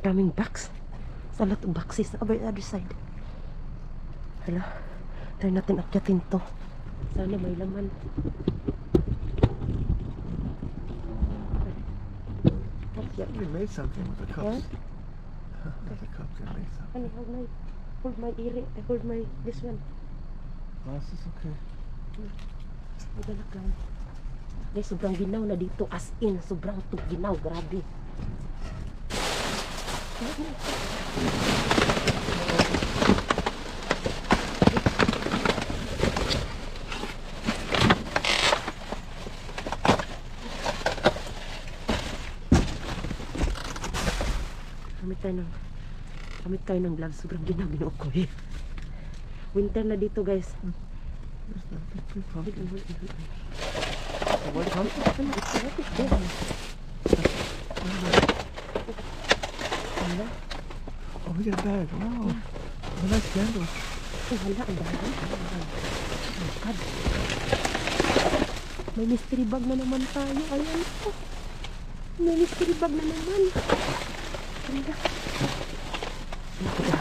Daming box. Sa lot of boxes. Over the other side. Hala. Try natin akyatin to. Sana may laman. We made something with the cups. What? with the cups, we made something. Honey, hold my, hold my ear, I hold my, this one. Oh, this is okay. Magalak lang. Guys, sobrang ginaw na dito. As in, sobrang ginaw. Grabe. Gamit tayo ng gamit tayo ng gloves. Sobrang ginaw ko eh. Winter na dito guys. There's the big, big pumpkin. Hold, hold, hold. The white pumpkin? Ano, Oh, we got a bag. Wow. Oh, nice candle. eh, hala, ang dami. Oh my God. May mystery bag na naman tayo. Ayan po. May mystery bag na naman. Ganda. Ba?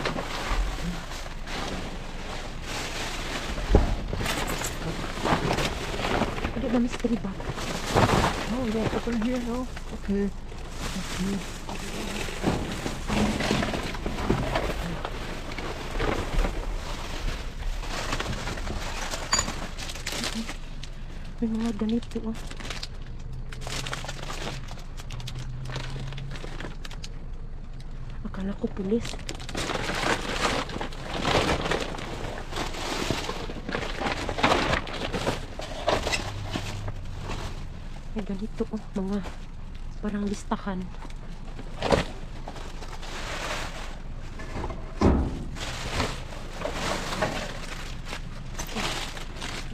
Ano ba mystery bag? Oh, we got open here. Oh, okay. Okay. May mga ganito oh. Akala ko pulis. May ganito oh, mga parang listahan.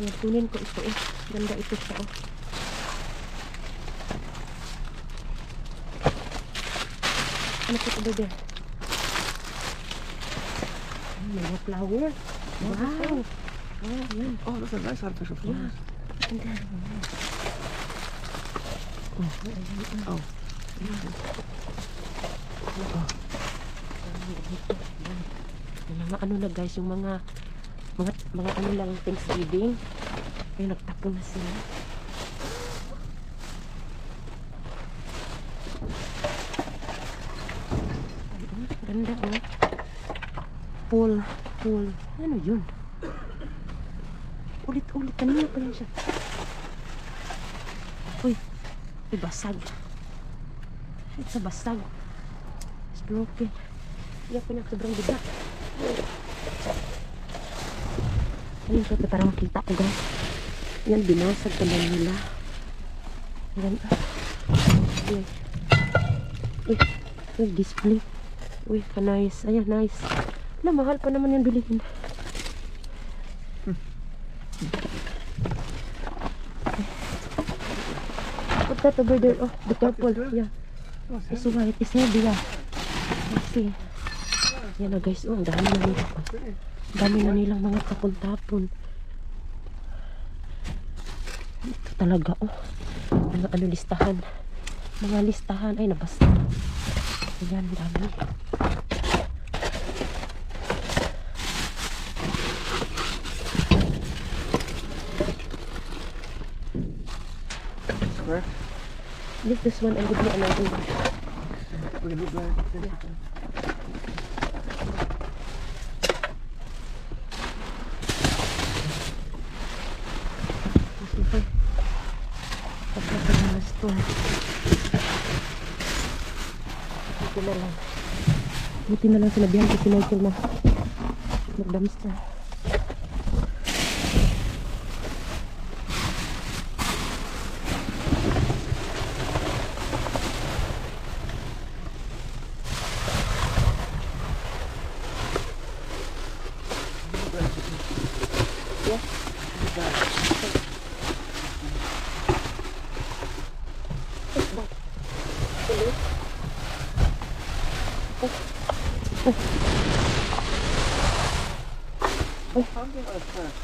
Ayan, kunin ko ito eh. Ganda ito siya oh. Ano po ito bebe? Ay, mga flower. Wow! Wow, yan. Oh, that's a nice artificial Yeah. flowers. Ganda. Oh. Yung mga ano na guys, yung mga mga mga ano lang Thanksgiving. Ay nagtapon na sila. Ay, Ganda oh. Pool, pool. Ano yun? Ulit-ulit. Kanina pa yan siya. Uy, may basag. It's a basag. It's broken. Iyak ko niya sobrang bigat. Ayun ito parang makita ko guys. Yan, binasag ka lang nila. Yan. Uy. Uy, uy, display. Uy, ka nice. Ayan, nice. Na, mahal pa naman yan bilihin. Put that over there. Oh, the purple. Yeah. Oh, it's It's white. It's heavy, yeah. Let's see. Yan na guys. Oh, dami na nila. dami na nilang mga tapon-tapon. Ito talaga, oh. Mga ano listahan. Mga listahan. Ay, nabasa. Ayan, dami. Square. This, one, and give me another one. We Okay. Tapos na store. Buti na lang. Buti na lang sinabihan ko si Michael na mag-dumpster.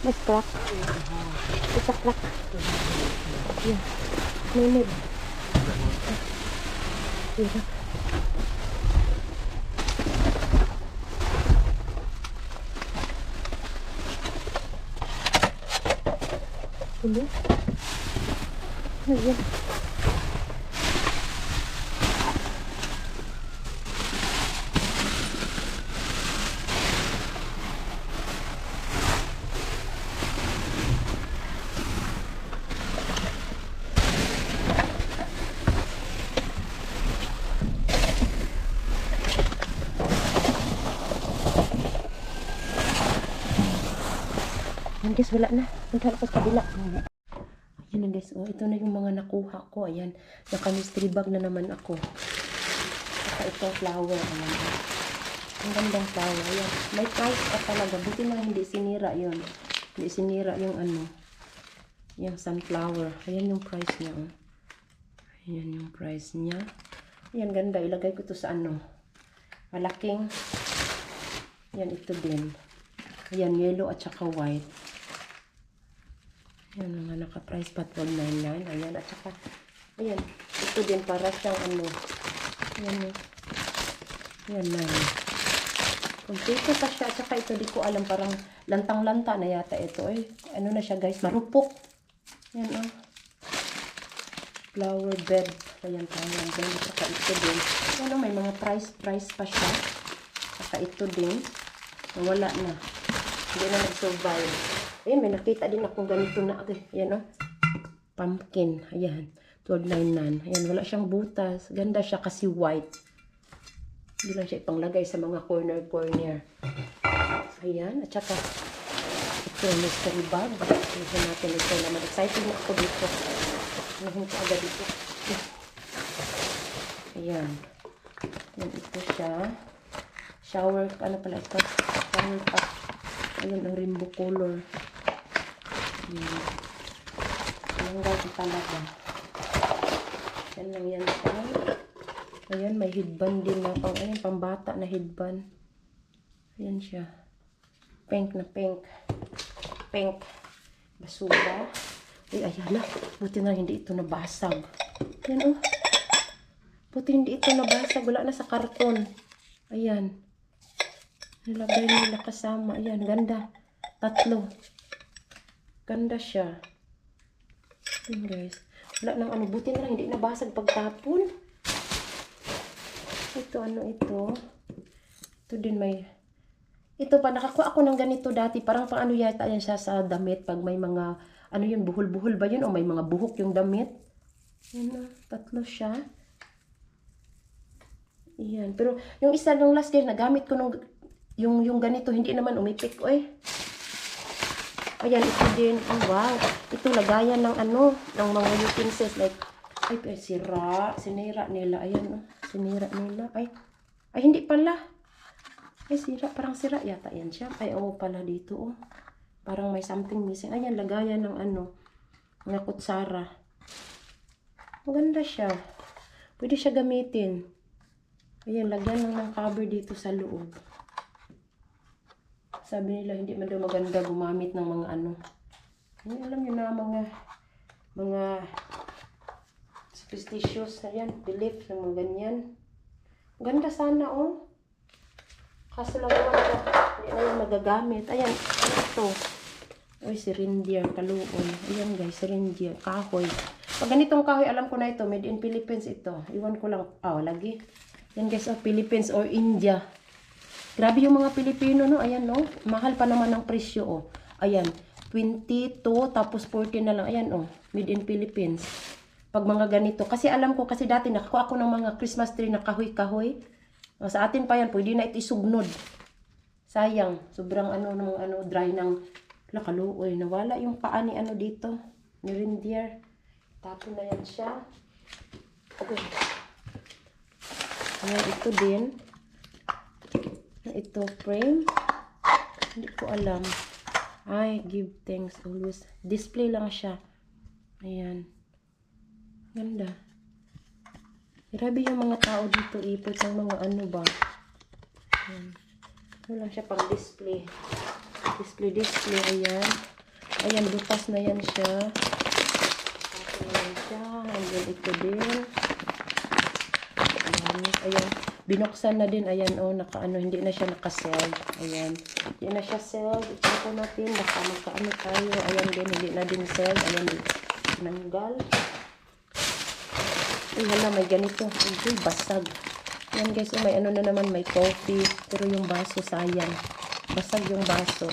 Mas crack. Isa crack. Yan. May lid. Yan. Hindi. Ayan. Yan guys, wala na. Punta na sa kabila. Ayan na guys, oh, ito na yung mga nakuha ko. Ayan, naka-mystery bag na naman ako. Saka ito, flower. Ayan. Ang gandang flower. Ayan. May price pa talaga. Buti na hindi sinira yon Hindi sinira yung ano. Yung sunflower. Ayan yung price niya. Oh. Ayan yung price niya. Ayan, ganda. Ilagay ko to sa ano. Malaking. Ayan, ito din. Ayan, yellow at saka white. Ayan, mga naka-price pa 12.99. Ayan, at saka, ayan, ito din para siyang ano, ayan, oh. ayan na. Kompleto pa siya, at saka ito, di ko alam, parang lantang-lanta na yata ito. Eh, ano na siya guys, marupok. Ayan, oh. Flower bed. Ayan, ayan, bed. At saka ito din. Ayan, oh, may mga price-price pa siya. Saka ito din. Nawala na. Hindi na nag-survive. Ayan, may nakita din akong ganito na. Okay, ayan oh. Pumpkin. Ayan. 12.99. Ayan, wala siyang butas. Ganda siya kasi white. Hindi lang siya ipanglagay sa mga corner-corner. Ayan. At saka, ito yung mystery bag. Tignan natin ito naman. Excited na ako dito. Nahin ko agad dito. Ayan. Ayan, ito siya. Shower, ano pala ito? Shower cup. Ayan, ang rainbow color. Guys, talaga. Yan lang yan siya. Ayan, may headband din na. Pang, ayan, pambata na headband. Ayan siya. Pink na pink. Pink. Basura. Uy, ayan na. Buti na hindi ito nabasag. Ayan, oh. Buti hindi ito nabasag. Wala na sa karton. Ayan. Nilagay nila kasama. Ayan, ganda. Tatlo. Ganda siya. Ayan, guys. Wala nang ano. Buti na lang hindi nabasag pagtapon. Ito, ano ito? Ito din may... Ito pa, nakakuha ako ng ganito dati. Parang pang ano yata yan siya sa damit. Pag may mga, ano yun, buhol-buhol ba yun? O may mga buhok yung damit. Yan tatlo siya. Yan. Pero yung isa nung last year, nagamit ko nung, yung, yung ganito, hindi naman umipik. Oy. Ayan, ito din. Oh, wow. Ito, lagayan ng ano, ng mga utensils. Like, ay, sira. Sinira nila. Ayan, oh. Sinira nila. Ay, ay, hindi pala. Ay, sira. Parang sira yata yan siya. Ay, oo pala dito, oh. Parang may something missing. Ayan, lagayan ng ano, mga kutsara. Maganda siya. Pwede siya gamitin. Ayan, lagyan ng cover dito sa loob. Sabi nila, hindi man daw maganda gumamit ng mga ano. Ayan, alam niyo na, mga mga superstitious. Ayan, belief, yung mga ganyan. Ganda sana, oh. Kaso lang ko, hindi na yan magagamit. Ayan, ito? Uy, si reindeer, kaluon. Ayan guys, si kahoy. Pag ganitong kahoy, alam ko na ito, made in Philippines ito. Iwan ko lang, ah, lagi. Yan guys, oh, Philippines or India. Grabe yung mga Pilipino, no? Ayan, no? Mahal pa naman ang presyo, oh. Ayan, 22, tapos 40 na lang. Ayan, oh. Made in Philippines. Pag mga ganito. Kasi alam ko, kasi dati nakakuha ako ng mga Christmas tree na kahoy-kahoy. O, Sa atin pa yan, pwede na ito isugnod. Sayang. Sobrang ano, ng ano, dry ng lakaluoy. Nawala yung paa ni ano dito. Ni reindeer. Tapon na yan siya. Okay. Ayan, ito din. Ito, frame. Hindi ko alam. Ay, give thanks always. Display lang siya. Ayan. Ganda. Grabe yung mga tao dito ipot ng mga ano ba. Ayan. Wala siya pang display. Display, display. Ayan. Ayan, butas na yan siya. Tapos na yan siya. And ito din. Ayan. Ayan. Binuksan na din. Ayan, oh, naka, ano, hindi na siya naka-sell. Ayan. Hindi na siya sell. Ito natin. Baka magkaano tayo. Ayan din, hindi na din sell. Ayan, nanggal. Ay, hala, may ganito. Ay, basag. Yan guys, oh, may ano na naman, may coffee. Pero yung baso, sayang. Basag yung baso.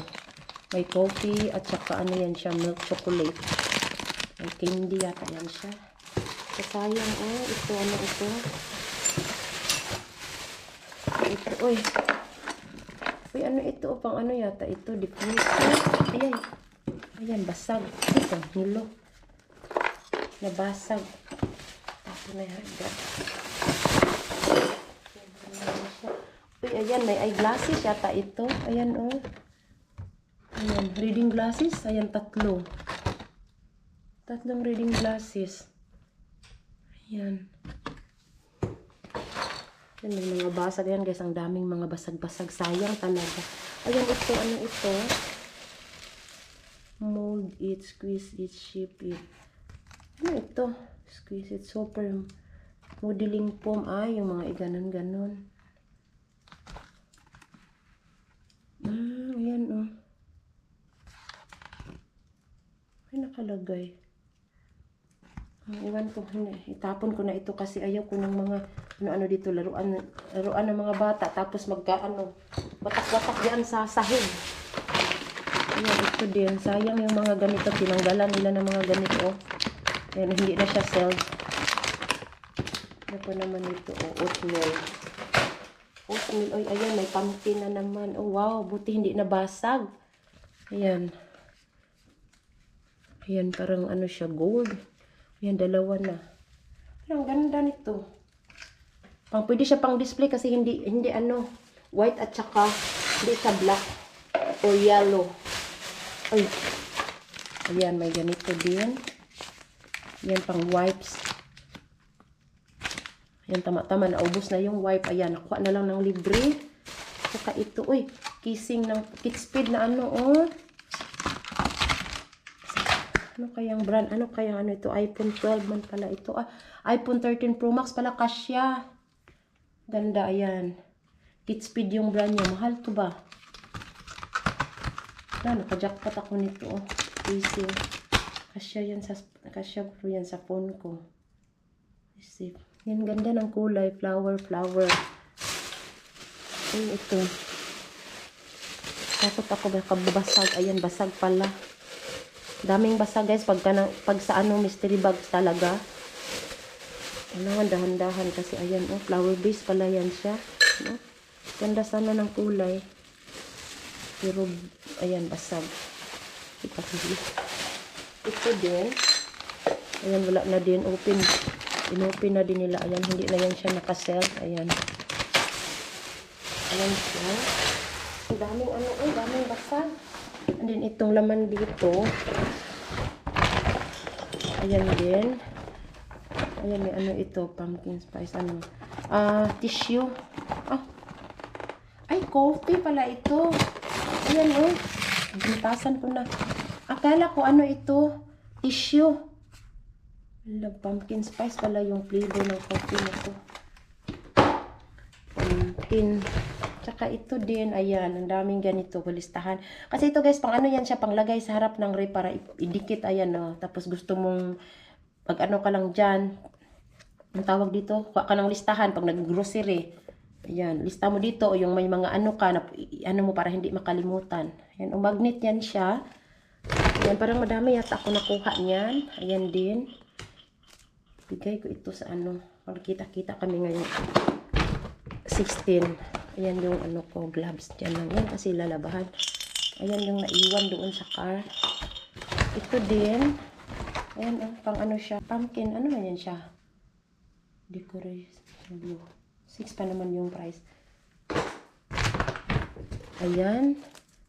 May coffee at saka ano yan siya, milk chocolate. May candy yata yan siya. So, sayang, oh. Ito, ano ito? Oy. Uy, ano ito? Pang ano yata? Ito, diffuser. Ayan. Ayan, basag. Ito, nilo. Nabasag. Ito na yan. Uy, ayan, may eyeglasses yata ito. Ayan, oh. Ayan, reading glasses. Ayan, tatlo. Tatlong reading glasses. Ayan. Ayan, may mga basag. Ayan, guys, ang daming mga basag-basag. Sayang talaga. Ayan, ito, ano ito? Mold it, squeeze it, shape it. Ano ito? Squeeze it, super modeling foam. Ay, yung mga iganon-ganon. Ah, ayan oh. Ay, nakalagay. Iwan ko, itapon ko na ito kasi ayaw ko ng mga ano-ano dito, laruan, laruan ng mga bata. Tapos magkaano, batak-batak diyan sa sahig. Ayan, ito din. Sayang yung mga ganito. Tinanggalan nila ng mga ganito. Ayan, hindi na siya sold. Ano pa naman ito? Oh, oatmeal. Oatmeal. Ay, ayan, may pumpkin na naman. Oh, wow. Buti hindi nabasag. Ayan. Ayan, parang ano siya, gold. Ayan, dalawa na. Ang ganda nito. Pang, pwede siya pang display kasi hindi, hindi ano, white at saka, hindi siya black or yellow. Ay. Ayan, may ganito din. Ayan, pang wipes. Ayan, tama-tama. Naubos na yung wipe. Ayan, nakuha na lang ng libre. Saka ito, uy, kissing ng kit speed na ano, oh. Ano kayang brand? Ano kayang ano ito? iPhone 12 man pala ito. Ah, iPhone 13 Pro Max pala kasya. Ganda, ayan. Kit speed yung brand niya. Mahal to ba? Ah, nakajackpot ako nito. Oh. Easy. Kasya yan sa, kasya ko yan sa phone ko. Easy. Yan, ganda ng kulay. Flower, flower. Ay, ito. Takot ako baka babasag. Ayan, basag pala. Daming basag guys pag, na, pag sa ano mystery bags talaga. Kailangan dahan-dahan kasi ayan oh, flower base pala yan siya. No? Ganda sana ng kulay. Pero ayan basag. Ito, ito din. Ayan wala na din open. Inopen na din nila. Ayan hindi na yan siya nakasell. Ayan. Ayan siya. Ang daming ano, ang daming basag. And then itong laman dito. Ayan din. Ayan may ano ito, pumpkin spice ano. Ah, tissue. Ah. Ay, coffee pala ito. Ayan oh. Bintasan ko na. Akala ko ano ito, tissue. Wala, pumpkin spice pala yung flavor ng coffee na to. Pumpkin. Tsaka ito din, ayan, ang daming ganito, listahan. Kasi ito guys, pang ano yan siya, pang lagay sa harap ng rep para idikit, ayan, no. Tapos gusto mong, pag ano ka lang dyan, ang tawag dito, kuha ka ng listahan pag nag-grocery. Ayan, lista mo dito, o yung may mga ano ka, na, ano mo para hindi makalimutan. Ayan, o magnet yan siya. Ayan, parang madami yata ako nakuha niyan. Ayan din. Bigay ko ito sa ano, magkita-kita kami ngayon. 16. Ayan yung ano ko, gloves dyan lang. Yan kasi lalabahan. Ayan yung naiwan doon sa car. Ito din. Ayan, oh, pang ano siya. Pumpkin. Ano man yan siya? Decoration blue. 6 pa naman yung price. Ayan.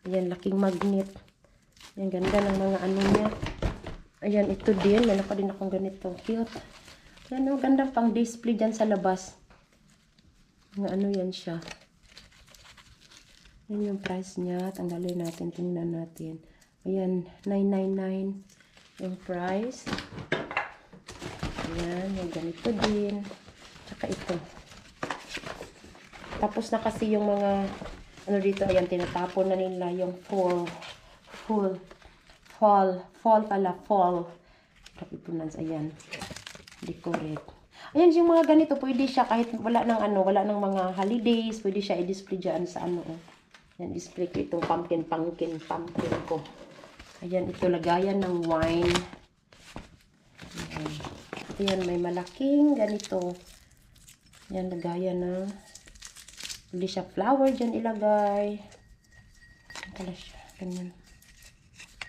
Ayan, laking magnet. Ayan, ganda ng mga ano niya. Ayan, ito din. Meron pa din akong ganito. Cute. Ayan, oh, ganda pang display dyan sa labas. Nga ano yan siya. Yan yung price niya. Tanggalin natin. Tingnan natin. Ayan. 999 yung price. Ayan. Yung ganito din. Tsaka ito. Tapos na kasi yung mga, ano dito, ayan, tinatapon na nila yung fall, fall, fall, fall pala, fall. Pronounce, ayan. Decorate. Ayan, yung mga ganito, pwede siya kahit wala ng ano, wala ng mga holidays, pwede siya i-display dyan sa ano, oh. Yan, display ko itong pumpkin, pumpkin, pumpkin ko. Ayan, ito lagayan ng wine. Ayan. Ayan, may malaking ganito. Yan, lagayan ng hindi siya flower dyan ilagay. Ayan pala siya. Ganyan.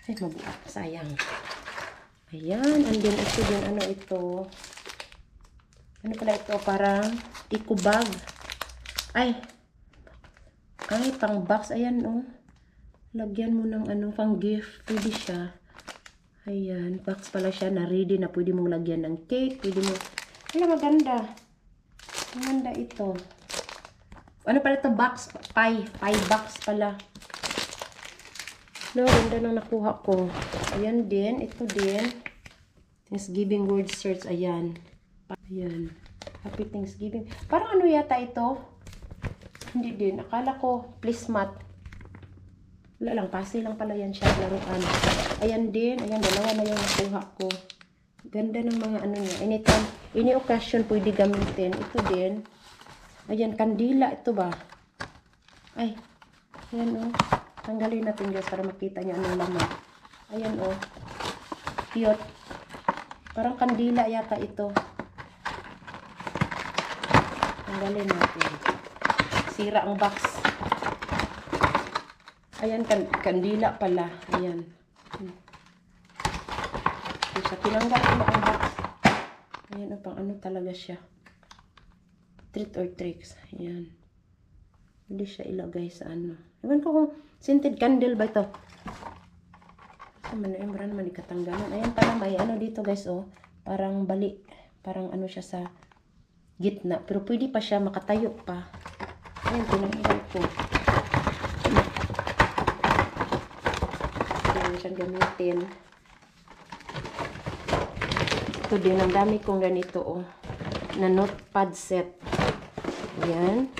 Ay, mabuak. Sayang. Ayan. And then, ito din, ano ito. Ano pala ito? Parang eco bag. Ay. Ay, pang box. Ayan, oh. Lagyan mo ng ano, pang gift. Pwede siya. Ayan. Box pala siya na ready na pwede mong lagyan ng cake. Pwede mo. Ay, maganda. Maganda ito. Ano pala ito? Box? Pie. Pie box pala. No, ganda nang nakuha ko. Ayan din. Ito din. Thanksgiving word search. Ayan. Ayan. Happy Thanksgiving. Parang ano yata ito? Hindi din. Akala ko, please mat. Wala lang. Pasi lang pala yan siya. Laruan. Ayan din. Ayan, dalawa na yung nakuha ko. Ganda ng mga ano niya. Anytime, any occasion pwede gamitin. Ito din. Ayan, kandila. Ito ba? Ay. Ayan oh. Tanggalin natin guys para makita niyo anong laman. Ayan oh. Cute. Parang kandila yata ito. Tanggalin natin. Sira ang box. Ayan, kan kandila pala. Ayan. Ito siya. Tinanggal ko ang box. Ayan, oh, pang ano talaga siya. Treat or tricks. Ayan. Hindi siya ilagay sa ano. Ewan ko kung scented candle ba ito. Sa man, eh, naman ikatanggalan. Ayan pala may ano dito guys, oh. Parang bali. Parang ano siya sa gitna. Pero pwede pa siya makatayo pa. Ayan, tinanggal ko. Ayan siyang gamitin. Ito din, ang dami kong ganito, oh. Na notepad set. Ayan.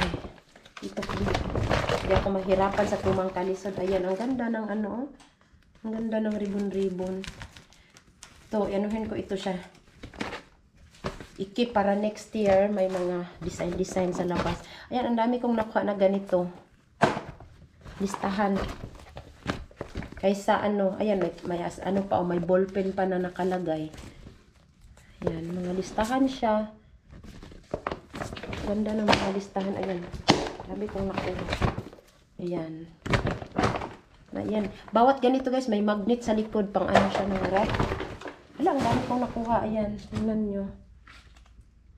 Ay, ito. Hindi ako mahirapan sa tumang kalisod. Ayan, ang ganda ng ano, oh. Ang ganda ng ribbon-ribbon. Ito, anuhin ko ito siya. Iki para next year, may mga design-design sa labas. Ayan, ang dami kong nakuha na ganito. Listahan. Kaysa ano, ayan, may, may ano pa, oh, may ballpen pa na nakalagay. Ayan, mga listahan siya. Ganda ng mga listahan. Ayan. Sabi kong nakuha. Ayan. Ayan. Bawat ganito guys, may magnet sa likod pang ano siya ng ref. Wala, ang dami kong nakuha. Ayan. Tingnan nyo.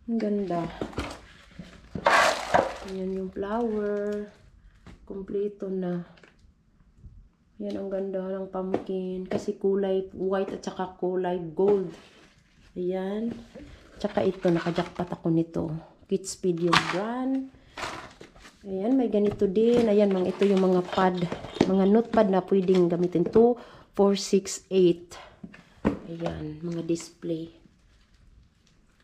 Ang ganda. Ayan yung flower. Kompleto na. Ayan ang ganda ng pumpkin. Kasi kulay white at saka kulay gold. Ayan. Tsaka ito, nakajakpat ako nito. Kids Video brand. Ayan, may ganito din. Ayan, mga ito yung mga pad. Mga notepad na pwedeng gamitin. 2, 4, 6, 8. Ayan, mga display.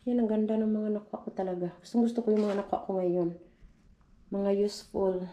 Ayan, ang ganda ng mga nakuha ko talaga. Gusto gusto ko yung mga nakuha ko ngayon. Mga useful.